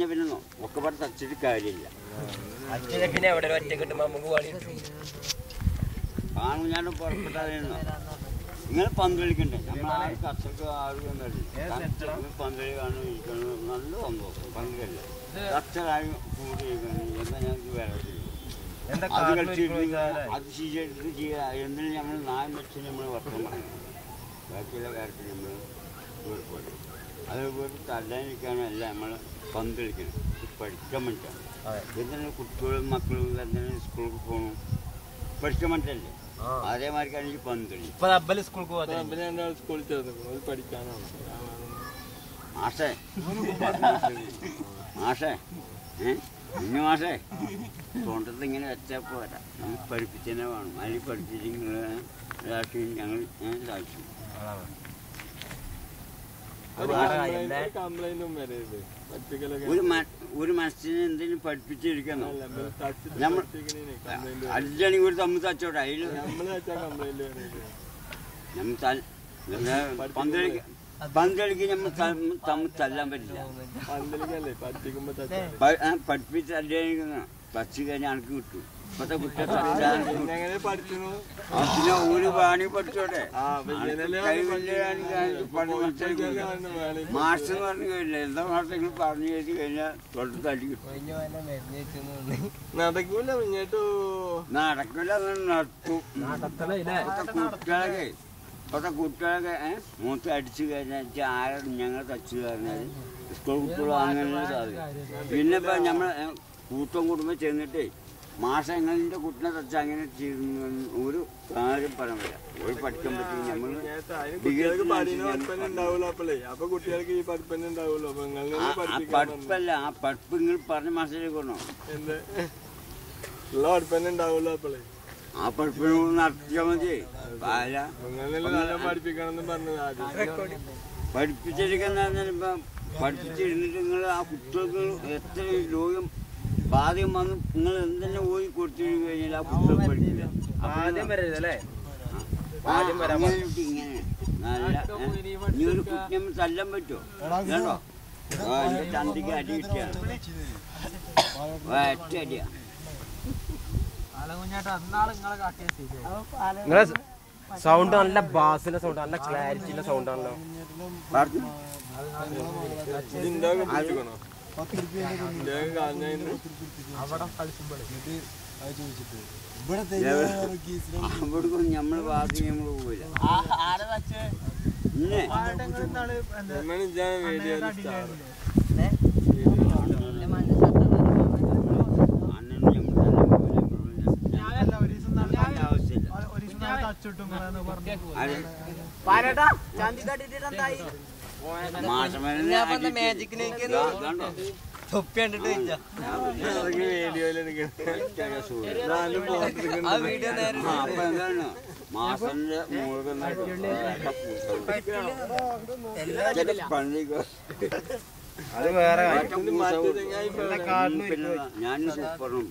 പിന്നെ ഒക്കെ തച്ചിട്ട് കാര്യമില്ല. എവിടെ ഒറ്റ കിട്ടുമ്പോ നമുക്ക് പണി നിങ്ങൾ പന്ത് കളിക്കണ്ടേ നമ്മൾ ആരും കളി കാണും ഇരിക്കണം നല്ല സന്തോഷം പന്ത് കർഷകരായും കൂടി എന്താ ഞങ്ങൾക്ക് വരത്തില്ല എന്താ അത് കളിച്ചിട്ട് അത് ചെയ്യുക എന്തിനും നമ്മൾ നാല് ലക്ഷം നമ്മൾ വർഷം പറയണം? ബാക്കിയുള്ള കാര്യത്തിൽ നമ്മൾ ഏർപ്പെടും അതേപോലെ തല്ലാനിരിക്കാനല്ല നമ്മൾ പന്ത് കളിക്കണം. പഠിക്കാൻ വേണ്ടിയിട്ടാണ് അതെ. എന്തിനാണ് കുട്ടികളും മക്കളും എന്തിനാണ് സ്കൂളിൽ പോകണം പഠിക്കാൻ വേണ്ടിയിട്ടല്ലേ ആ. അതേമാതിരിക്കാണ് ഈ പന്ത് കളി. ഇപ്പൊ അബ്ബൽ സ്കൂൾക്ക് പോകാത്ത അപ്പൊ ഞാൻ രണ്ടാൾ സ്കൂളിൽ ചേർന്നു അത് പഠിക്കാനാണ്. മാഷേ. മാഷേ. ഇനി മാഷേ. തോണ്ടത്ത് ഇങ്ങനെ വെച്ചാൽ പോരാ. നമുക്ക് പഠിപ്പിച്ചതന്നെ വേണം. അതിൽ പഠിപ്പിച്ചിട്ട് ഞങ്ങൾ ഞാൻ ഇതാക്കി ഒരു ഒരു മനസ്സിനെ എന്തെങ്കിലും പഠിപ്പിച്ചിരിക്കണം നമ്മൾ അടിച്ചാണെങ്കിൽ ഒരു തമ്മിൽ തച്ചോട്ടെ അതിൽ നമ്മൾ പന്തളിക്ക് പന്തളിക്ക് നമ്മൾ തമ്മിൽ തല്ലാൻ പറ്റില്ല. പഠിപ്പിച്ച് തല്ലാനിരിക്കുന്ന തച്ച് കഴിഞ്ഞാൽ അണക്ക് കിട്ടും. ഇപ്പത്തെ പിന്നെ പാണി പഠിച്ചോട്ടെ. മാഷ് എന്ന് പറഞ്ഞു കഴിഞ്ഞാൽ എന്താ പറഞ്ഞു കഴിഞ്ഞ് കഴിഞ്ഞാൽ തൊട്ട് നടക്കൂല മുന്നോട്ടു നടത്തും കുട്ടികളൊക്കെ ഇപ്പത്തെ കുട്ടികളൊക്കെ മൂത്ത് അടിച്ചു കഴിഞ്ഞാൽ ആരും ഞങ്ങൾ തച്ചു കഴിഞ്ഞാൽ സ്കൂൾ കുട്ടികളും അങ്ങനെ പിന്നെ ഇപ്പൊ നമ്മൾ കൂട്ടം കുടുംബം ചെന്നിട്ടേ എങ്ങനെ കുട്ടിനെ തച്ച അങ്ങനെ ഒരു കാര്യം പറയാൻ ഒരു പഠിക്കാൻ പറ്റും നമ്മൾ പഠിപ്പല്ല ആ പഠിപ്പ് നിങ്ങൾ പറഞ്ഞ മാസത്തിലേക്ക് കൊണ്ടോ ആ പഠിപ്പിനെ നടത്തിയാൽ മതി പഠിപ്പിച്ചിരിക്കുന്ന പഠിപ്പിച്ചിരുന്നിട്ട് നിങ്ങൾ ആ കുട്ടികൾക്ക് എത്ര രോഗം ബാധ്യം വന്ന് നിങ്ങൾ എന്തെല്ലാം ഓതി കൊടുത്തു കഴിഞ്ഞാൽ ആ പുസ്തകം പഠിക്കില്ല ആദ്യം വരരുത് അല്ലേ? ആ, അങ്ങനെ ഇട്ട് ഇങ്ങനെ നല്ല ഏ, ഇനി ഒരു കുട്ടി നമ്മൾ തല്ലാൻ പറ്റുമോ? കേട്ടോ? ആ എന്റെ ചന്തിക്ക് അടി കിട്ടിയാണ് ഒറ്റ അടിയാ. നിങ്ങളെ സൗണ്ട് നല്ല ബാസിലെ സൗണ്ട് നല്ല ക്ലാരിറ്റിയിലെ സൗണ്ട് ആണല്ലോ. ഇതിന്റെ പഠിപ്പിക്കണോ ഇതിന്റെ കാഞ്ഞു അവിടേക്കും നമ്മൾ ബാക്കി നമ്മൾ പോവില്ല. ഇന്നെ. എമ്മണ് ഇജ്ജാണ് വീഡിയോ തൊപ്പി കണ്ടിട്ട് മാസന്റെ പള്ളിക്ക് അത് വേറെ ഞാൻ സൂപ്പറും.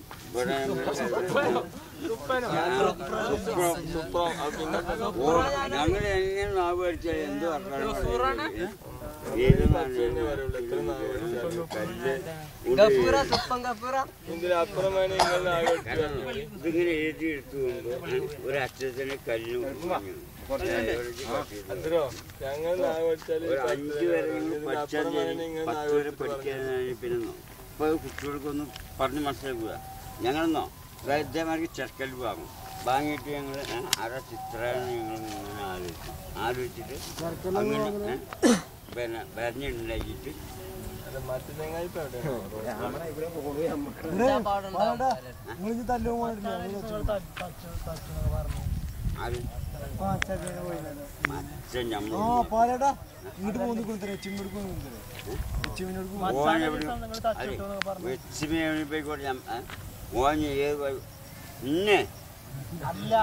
ഞങ്ങൾ എങ്ങനെ നാവ് അടിച്ചാൽ എന്ത് ഇതിങ്ങനെ ഒരു അച്ഛത്തിന് കല്ലും ഞങ്ങൾ പിന്നെ ഇപ്പൊ കുട്ടികൾക്കൊന്നും പറഞ്ഞ് മനസ്സിലാക്കുക ഞങ്ങളെന്നോ ഇതേമാതിരി ചെറുക്കൽ വാങ്ങും വാങ്ങിയിട്ട് ഞങ്ങൾ ആരാ ചിത്രമാണ് ഞങ്ങൾ ഇങ്ങനെ ആലോചിക്കും ആലോചിച്ചിട്ട് അങ്ങനെ പിന്നെ വരഞ്ഞുണ്ടാക്കിയിട്ട്? ആര് പാലടാ. ഇങ്ങോട്ട് കൊടുത്തരേ ചിമ്മിനോട് ഓൻ എവിടെ വെച്ചിമേ പോയിക്കോട്ടെ ഞാൻ ഏ? ഓൻ ഏത് അല്ല.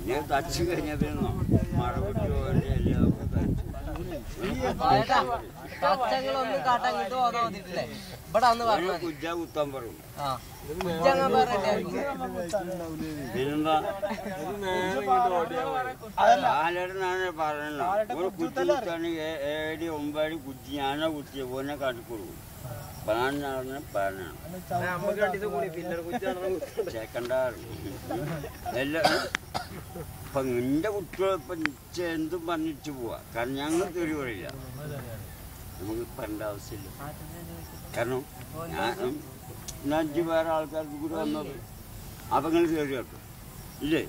ഇന്നെ തച്ച് കഴിഞ്ഞാൽ പിന്നെ മഴ ഇവിടെ അന്ന് പറഞ്ഞു കുത്താൻ പറയും. ആലടനാണ് ഒരു ഒമ്പടി കുത്തി ഞാനാ കുത്തിയ ഓനെ കാട്ടിക്കൊടുക്കും. നിന്റെ കുട്ടികൾ എന്തും പറഞ്ഞിട്ട് പോവാ. കാരണം ഞങ്ങൾ പറയില്ല നമുക്ക് പറയേണ്ട ആവശ്യമില്ല. കാരണം ഞാൻ അഞ്ചു അഞ്ച് വേറെ ആൾക്കാർക്ക് കൂടി വന്നത്. അപ്പം നിങ്ങൾ കയറി കേട്ടോ. ഇല്ലേ?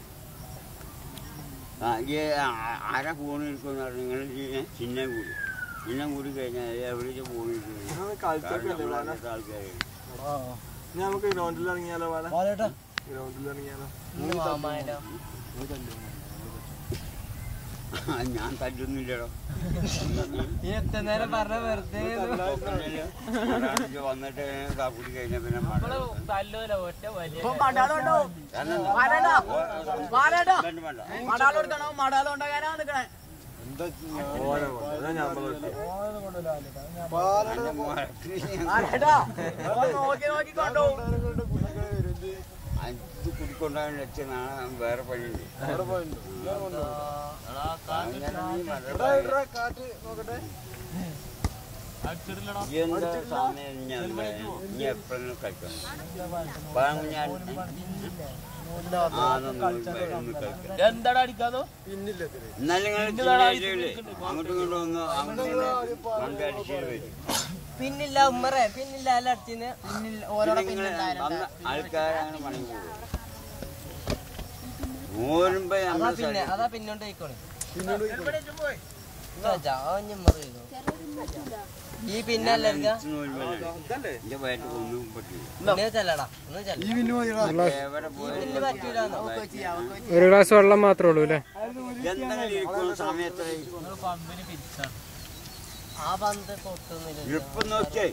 ആ ആരാ ഫോൺ നിങ്ങൾ ചിഹ്നം കൂടി. ചിഹ്നം കൂടി കഴിഞ്ഞാൽ എവിടേക്ക്? ഇനി നമുക്ക് ഗ്രൗണ്ടിൽ ഇറങ്ങിയാലോ ഗ്രൗണ്ടിൽ ഇറങ്ങിയാലോ? ഞാൻ തല്ലൊന്നുമില്ലടോ. ഈ എത്ര നേരം പറഞ്ഞ വെറുതെ വന്നിട്ട് കൂടി കഴിഞ്ഞ പിന്നെ. തല്ലൂല ഒറ്റ വലിയ എന്താ? വേണ്ട, അഞ്ച് കുടിക്കൊണ്ടാകാൻ നാളെ വേറെ പണിയുണ്ട് ഈ മഴ എന്താ സമയം ഞാൻ എപ്പോഴെങ്കിലും കഴിക്കണം എന്താടാ അടിക്കാതോ പിന്നില്ല ഉമ്മറേ പിന്നില്ല അല്ല അടിച്ചിന് നമ്മൾ പിന്നെ അതാ പിന്നോട്ട് പോയിക്കോളെ. ഈ പിന്നെ ഈ പിന്നെ ഒരു ഗ്ലാസ്. വെള്ളം മാത്രേ ഉള്ളൂ അല്ലേ? ആ പന്ത് പൊട്ടുന്നില്ല. നോക്കിയേ.